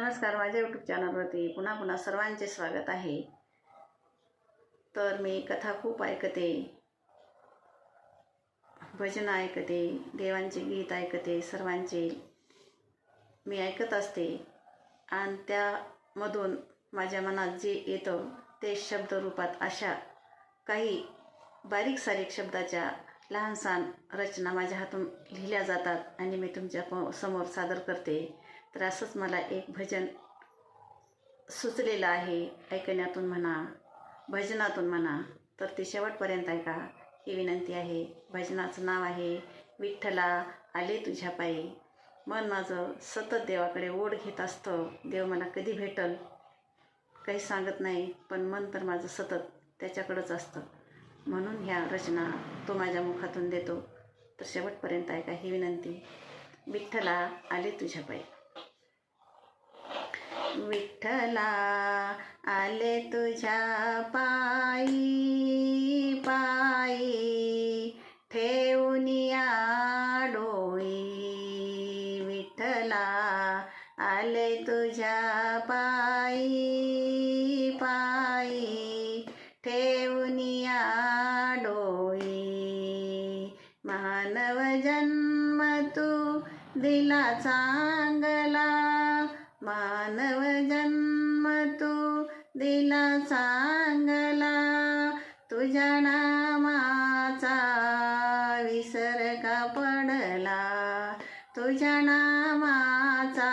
नमस्कार माझ्या यूट्यूब चॅनलवरती पुन्हा पुन्हा सर्वांचे स्वागत आहे. तर मी कथा खूप ऐकते भजन ऐकते देवांचे गीत ऐकते सर्वांचे मी ऐकत असते. आणि त्यामधून माझ्या मनात जे येतं ते शब्दरूपात अशा काही बारीक सारीक शब्दाच्या लहानसान रचना माझ्या हातून लिहिल्या जातात आणि मी तुमच्यासमोर सादर करते. तर असंच मला एक भजन सुचलेलं आहे. ऐकण्यातून म्हणा भजनातून म्हणा तर ते शेवटपर्यंत ऐका. ही विनंती आहे. भजनाचं नाव आहे विठ्ठला आले तुझ्या पायी. मन माझं सतत देवाकडे ओढ घेत असतं. देव मला कधी भेटल? काही सांगत नाही पण मन तर माझं सतत त्याच्याकडंच असतं. म्हणून ह्या रचना तो माझ्या मुखातून देतो. तर शेवटपर्यंत ऐका ही विनंती. विठ्ठला आले तुझ्या पायी. विठ्ठला आले तुझ्या पायी पायी. ठेवून डोळी. विठ्ठला आले तुझ्या पायी पायी. ठेवून डोळी. मानव जन्म तू दिला चांगला. मानव जन्म तू दिला सांगला तुझ्या नामाचा विसर का पडला. तुझ्या नामाचा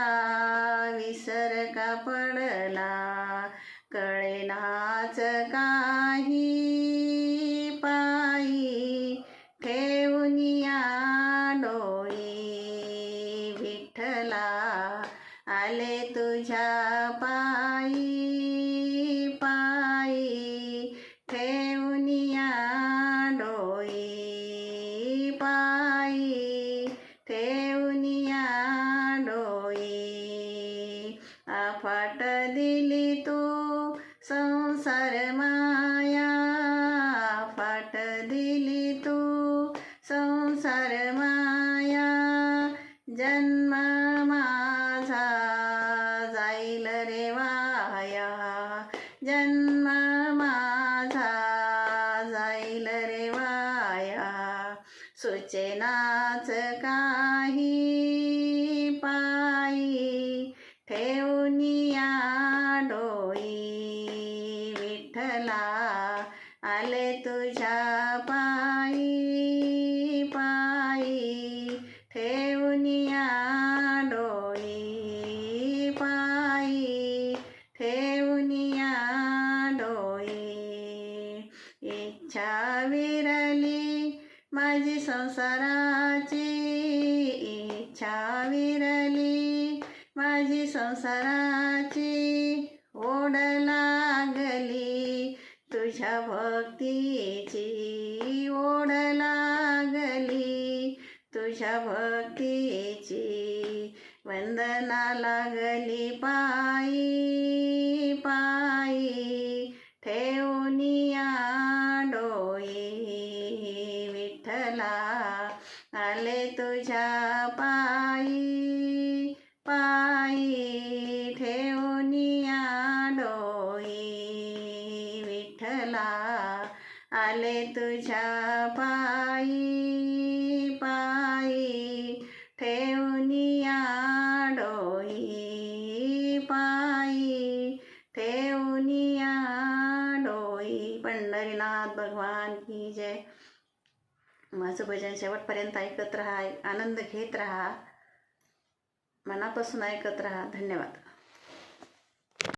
विसर पडला. आले तुझ्या पायी पायी ठेवनिया डोई पायी ठेवनिया डोई आफाट दिली तू संसार माया. फाट दिली तू संसार माया. जन्म माझा जाईल रे वाया. सुचेनाच काही पायी ठेवनिया डोई. डोळी विठ्ठला आले तुझ्या पायी पायी ठेवनिया इच्छा विरली माझी संसाराची इच्छा विरली माझी संसाराची ओढ लागली. तुझ्या भक्तीची ओढ लागली. तुझ्या भक्तीची वंदना लागली. पायी पायी ठेवनिया आले तुझ्या पायी पायी ठेवून डोई डोळी विठ्ठला. आले तुझ्या पायी पायी ठेवून डोई डोळी पायी ठेवून डोई पंढरीनाथ भगवान माझं भजन शेवटपर्यंत ऐकत राहा आनंद घेत राहा. मनापासून ऐकत राहा. धन्यवाद.